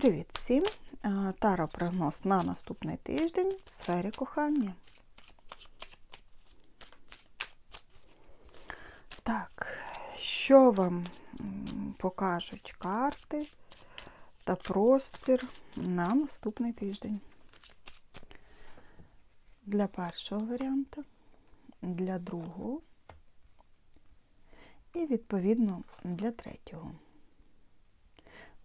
Привіт всім! Таро прогноз на наступний тиждень в сфері кохання. Так, що вам покажуть карти та простір на наступний тиждень? Для першого варіанту, для другого і, відповідно, для третього.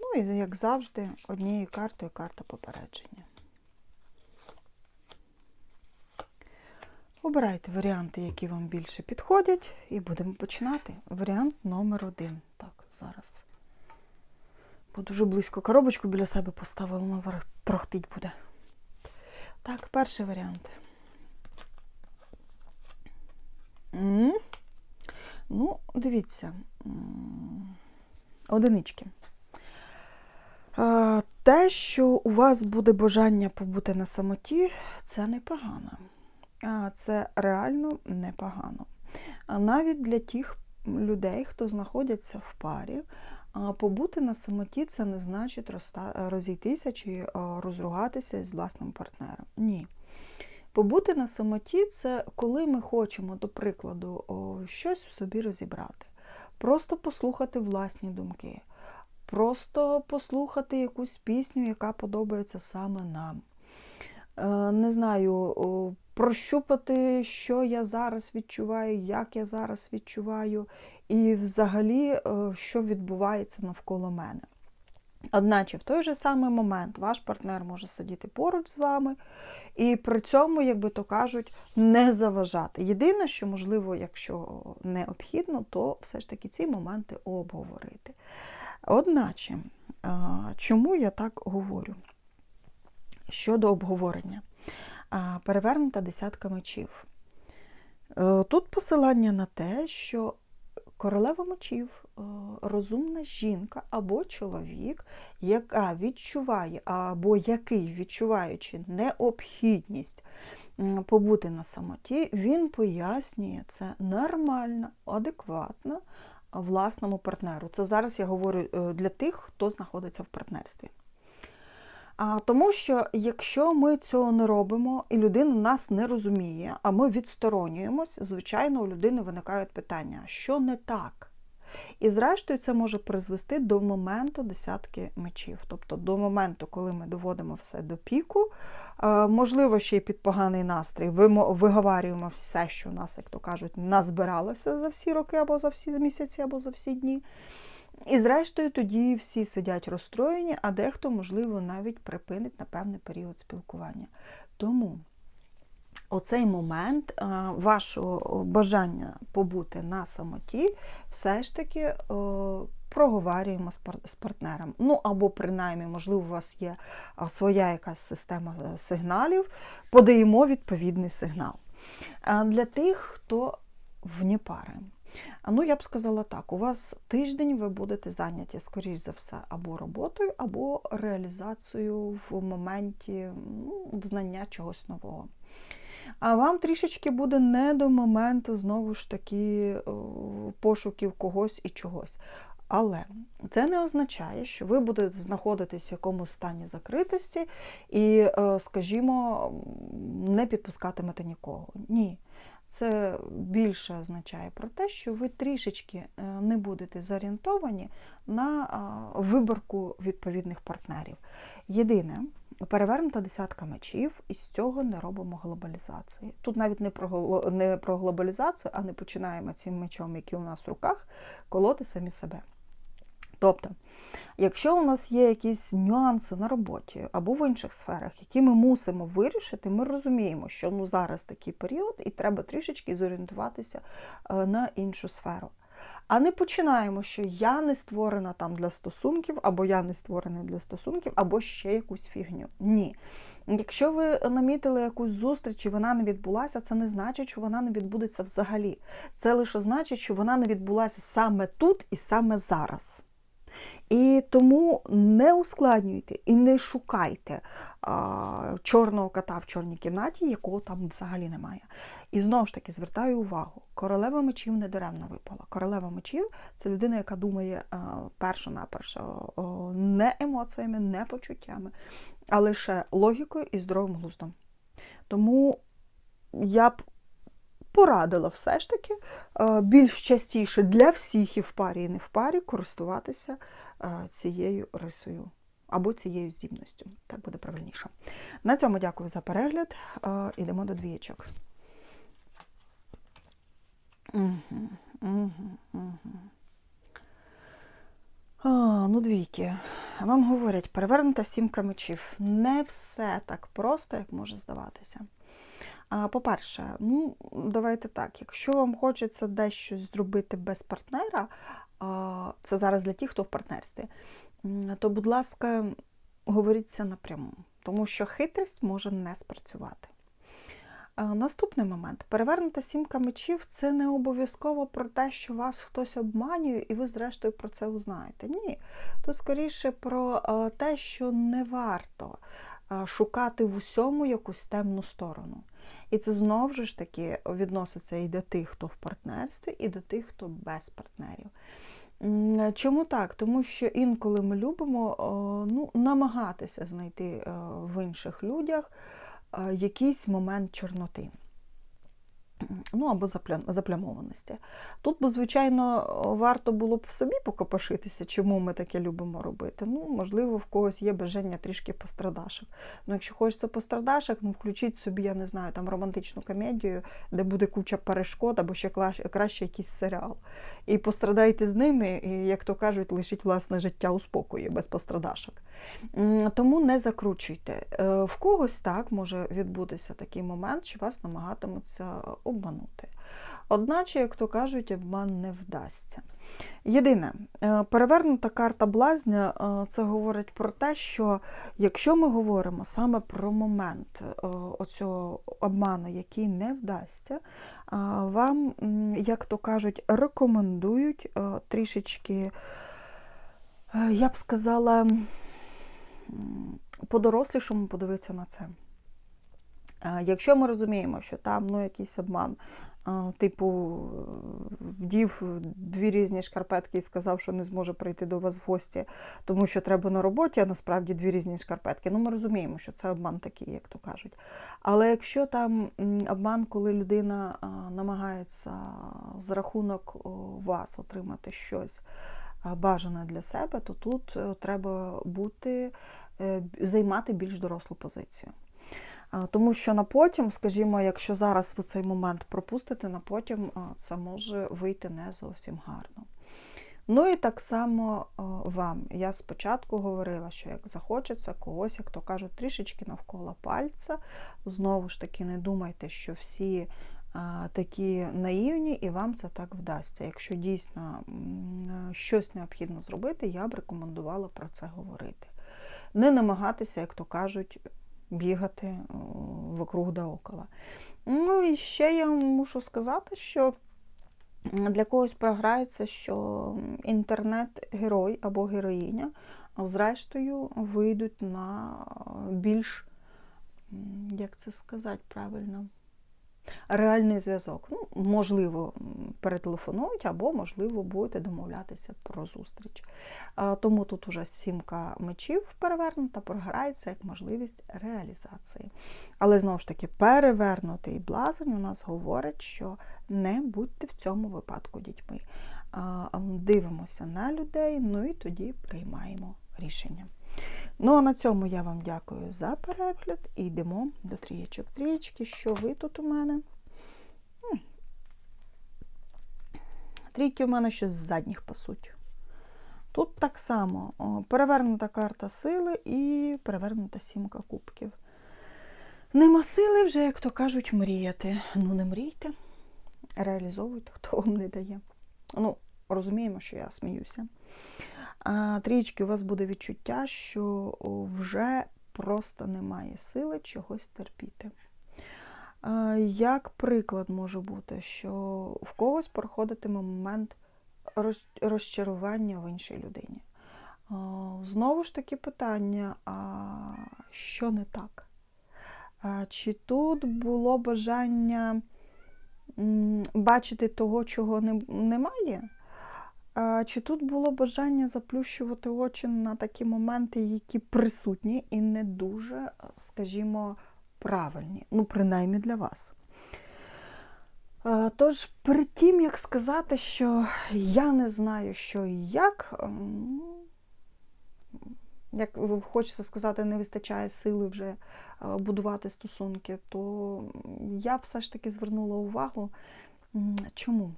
Ну і, як завжди, однією картою карта попередження. Обирайте варіанти, які вам більше підходять, і будемо починати. Варіант номер один. Так, зараз. Бо дуже близько коробочку біля себе поставила, вона зараз трохтить буде. Так, перший варіант. М? Ну, дивіться. М, Одинички. Те, що у вас буде бажання побути на самоті, це непогано. Це реально непогано. Навіть для тих людей, хто знаходяться в парі, побути на самоті це не значить розійтися чи розругатися з власним партнером. Ні. Побути на самоті це коли ми хочемо, до прикладу, щось в собі розібрати, просто послухати власні думки, просто послухати якусь пісню, яка подобається саме нам. Е, Не знаю, прощупати, що я зараз відчуваю, як я зараз відчуваю, і взагалі, е, що відбувається навколо мене. Одначе в той же самий момент ваш партнер може сидіти поруч з вами і при цьому, як би то кажуть, не заважати. Єдине, що можливо, якщо необхідно, то все ж таки ці моменти обговорити. Одначе, чому я так говорю? Щодо обговорення, перевернута десятка мечів. Е, Тут посилання на те, що королева мечів розумна жінка або чоловік, яка відчуває, або який, відчуваючи необхідність побути на самоті, він пояснює це нормально, адекватно власному партнеру. Це зараз я говорю е, для тих, хто знаходиться в партнерстві. А, тому що якщо ми цього не робимо і людина нас не розуміє, а ми відсторонюємось, звичайно, у людини виникають питання, що не так. І зрештою це може призвести до моменту десятки мечів, тобто до моменту, коли ми доводимо все до піку, е, можливо, ще й під поганий настрій, виговарюємо все, що у нас, як то кажуть, назбиралося за всі роки, або за всі місяці, або за всі дні. І зрештою тоді всі сидять розстроєні, а дехто, можливо, навіть припинить на певний період спілкування. Тому оцей момент вашого бажання побути на самоті, все ж таки е, проговорюємо з партнером. Ну або принаймні, можливо, у вас є своя якась система е, сигналів, подаємо відповідний сигнал. Для тих, хто вне пари. Ну, я б сказала так: у вас тиждень ви будете зайняті, скоріш за все, або роботою, або реалізацією в моменті ну, знання чогось нового. А вам трішечки буде не до моменту, знову ж таки, пошуків когось і чогось. Але це не означає, що ви будете знаходитись в якомусь стані закритості і, е, скажімо, не підпускатимете нікого. Ні. Це більше означає про те, що ви трішечки е, не будете зорієнтовані на виборку відповідних партнерів. Єдине, перевернута десятка мечів, і з цього не робимо глобалізації. Тут навіть не про, не про глобалізацію, а не починаємо цим мечом, який у нас в руках, колоти самі себе. Тобто, якщо у нас є якісь нюанси на роботі або в інших сферах, які ми мусимо вирішити, ми розуміємо, що ну зараз такий період, і треба трішечки зорієнтуватися е, на іншу сферу. А не починаємо, що я не створена там для стосунків, або я не створений для стосунків, або ще якусь фігню. Ні. Якщо ви намітили якусь зустріч і вона не відбулася, це не значить, що вона не відбудеться взагалі. Це лише значить, що вона не відбулася саме тут і саме зараз. І тому не ускладнюйте і не шукайте а, чорного кота в чорній кімнаті, якого там взагалі немає. І знову ж таки звертаю увагу: королева мечів не даремно випала. Королева мечів це людина, яка думає першо-напершо о, не емоціями, не почуттями, а лише логікою і здоровим глуздом. Тому я б порадила все ж таки е, більш частіше для всіх і в парі, і не в парі користуватися е, цією рисою або цією здібністю. Так буде правильніше. На цьому дякую за перегляд. Е, Ідемо до двієчок. А, ну, двійки. Вам говорять, перевернута сімка мечів. Не все так просто, як може здаватися. По-перше, ну, давайте так, якщо вам хочеться дещо зробити без партнера, це зараз для тих, хто в партнерстві, то, будь ласка, говоріться напряму, тому що хитрість може не спрацювати. Наступний момент. Перевернута сімка мечів це не обов'язково про те, що вас хтось обманює, і ви, зрештою, про це узнаєте. Ні. Тут скоріше про те, що не варто шукати в усьому якусь темну сторону. І це знову ж таки відноситься і до тих, хто в партнерстві, і до тих, хто без партнерів. Чому так? Тому що інколи ми любимо ну, намагатися знайти е, в інших людях е, якийсь момент чорноти ну або заплямованості. Тут, бо, звичайно, варто було б в собі покопошитися, чому ми таке любимо робити. Ну, Можливо, в когось є бажання трішки пострадашок. Ну, Якщо хочеться пострадашок, ну включіть собі, я не знаю, там романтичну комедію, де буде куча перешкод, або ще краще якийсь серіал. І пострадайте з ними, і, як то кажуть, лишіть власне життя у спокої, без пострадашок. Тому не закручуйте. Е, в когось так може відбутися такий момент, що вас намагатимуться обманути. Одначе, як то кажуть, обман не вдасться. Єдине, е, перевернута карта блазня е, це говорить про те, що якщо ми говоримо саме про момент е, оцього обману, який не вдасться, вам, як то кажуть, рекомендують трішечки, я б сказала, по-дорослішому подивитися на це. Якщо ми розуміємо, що там ну, якийсь обман, типу вдів дві різні шкарпетки і сказав, що не зможе прийти до вас в гості, тому що треба на роботі, а насправді дві різні шкарпетки. Ну, ми розуміємо, що це обман такий, як то кажуть. Але якщо там обман, коли людина намагається за рахунок вас отримати щось бажане для себе, то тут е, треба бути, е, займати більш дорослу позицію. Тому що на потім, скажімо, якщо зараз ви цей момент пропустите, на потім це може вийти не зовсім гарно. Ну і так само вам. Я спочатку говорила, що як захочеться когось, як то кажуть, трішечки навколо пальця. Знову ж таки, не думайте, що всі такі наївні, і вам це так вдасться. Якщо дійсно щось необхідно зробити, я б рекомендувала про це говорити. Не намагатися, як то кажуть, бігати вокруг да около. Ну і ще я мушу сказати, що для когось програється, що інтернет-герой або героїня, зрештою, вийдуть на більш, як це сказати правильно, реальний зв'язок. Ну, Можливо, перетелефонують, або, можливо, будете домовлятися про зустріч. Тому тут уже сімка мечів перевернута, програється як можливість реалізації. Але знову ж таки, перевернутий блазень у нас говорить, що не будьте в цьому випадку дітьми. Дивимося на людей, ну і тоді приймаємо рішення. Ну, а на цьому я вам дякую за перегляд і йдемо до трієчок. Трієчки, що ви тут у мене? Трійки у мене щось з задніх пасуть. Тут так само перевернута карта сили і перевернута сімка кубків. Нема сили вже, як то кажуть, мріяти. Ну, не мрійте, реалізовуйте, хто вам не дає. Ну, розуміємо, що я сміюся. А трічки у вас буде відчуття, що вже просто немає сили чогось терпіти. Як приклад може бути, що в когось проходитиме момент розчарування в іншій людині. Знову ж таки питання, а що не так? Чи тут було бажання бачити того, чого не, немає? Чи тут було бажання заплющувати очі на такі моменти, які присутні і не дуже, скажімо, правильні? Ну, принаймні для вас. Тож, перед тим, як сказати, що я не знаю, що і як, як хочеться сказати, не вистачає сили вже е, будувати стосунки, то я б все ж таки звернула увагу, чому?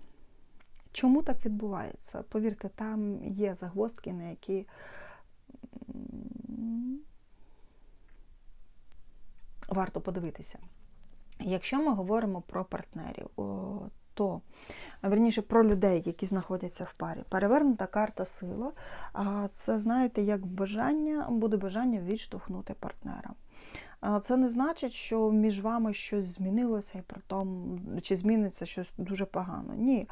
Чому так відбувається? Повірте, там є загвоздки, на які варто подивитися. Якщо ми говоримо про партнерів, то верніше про людей, які знаходяться в парі, перевернута карта сила, це знаєте, як бажання, буде бажання відштовхнути партнера. Це не значить, що між вами щось змінилося і при тому, чи зміниться щось дуже погано. Ні.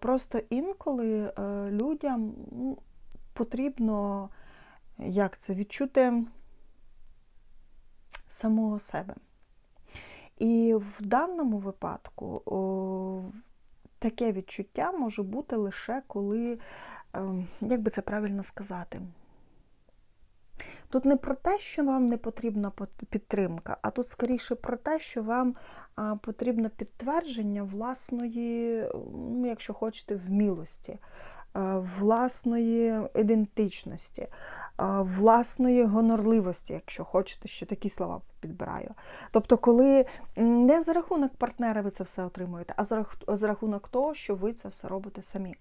Просто інколи е, людям ну, потрібно як це відчути самого себе. І в даному випадку таке відчуття може бути лише коли, е, як би це правильно сказати, тут не про те, що вам не потрібна підтримка, а тут скоріше про те, що вам потрібно підтвердження власної, ну, якщо хочете, вмілості. Власної ідентичності, власної гонорливості, якщо хочете, ще такі слова підбираю. Тобто, коли не за рахунок партнера ви це все отримуєте, а за рахунок того, що ви це все робите самі.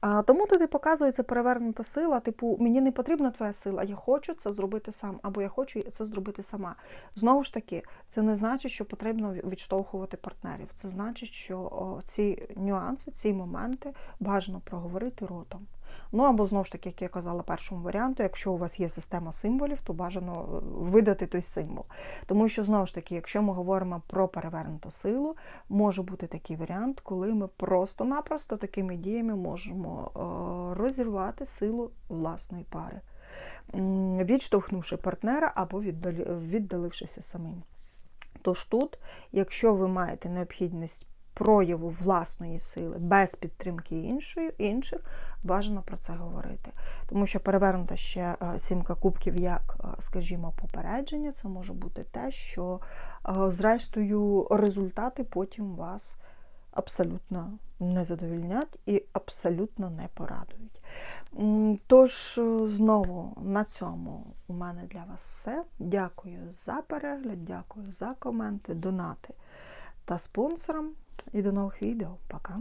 А, тому туди показується перевернута сила, типу, мені не потрібна твоя сила, я хочу це зробити сам, або я хочу це зробити сама. Знову ж таки, це не значить, що потрібно відштовхувати партнерів. Це значить, що ці нюанси, ці моменти бажано проговорити ротом. Ну або знову ж таки, як я казала першому варіанту, якщо у вас є система символів, то бажано е, видати той символ. Тому що знову ж таки, якщо ми говоримо про перевернуту силу, може бути такий варіант, коли ми просто-напросто такими діями можемо е, розірвати силу власної пари, відштовхнувши партнера або віддалившися самим. Тож тут, якщо ви маєте необхідність прояву власної сили без підтримки іншої, інших, бажано про це говорити. Тому що перевернута ще е, сімка кубків, як, е, скажімо, попередження, це може бути те, що, е, зрештою, результати потім вас абсолютно не задовільнять і абсолютно не порадують. Тож, знову на цьому у мене для вас все. Дякую за перегляд, дякую за коменти, донати та спонсорам. І до нових відео. Пока!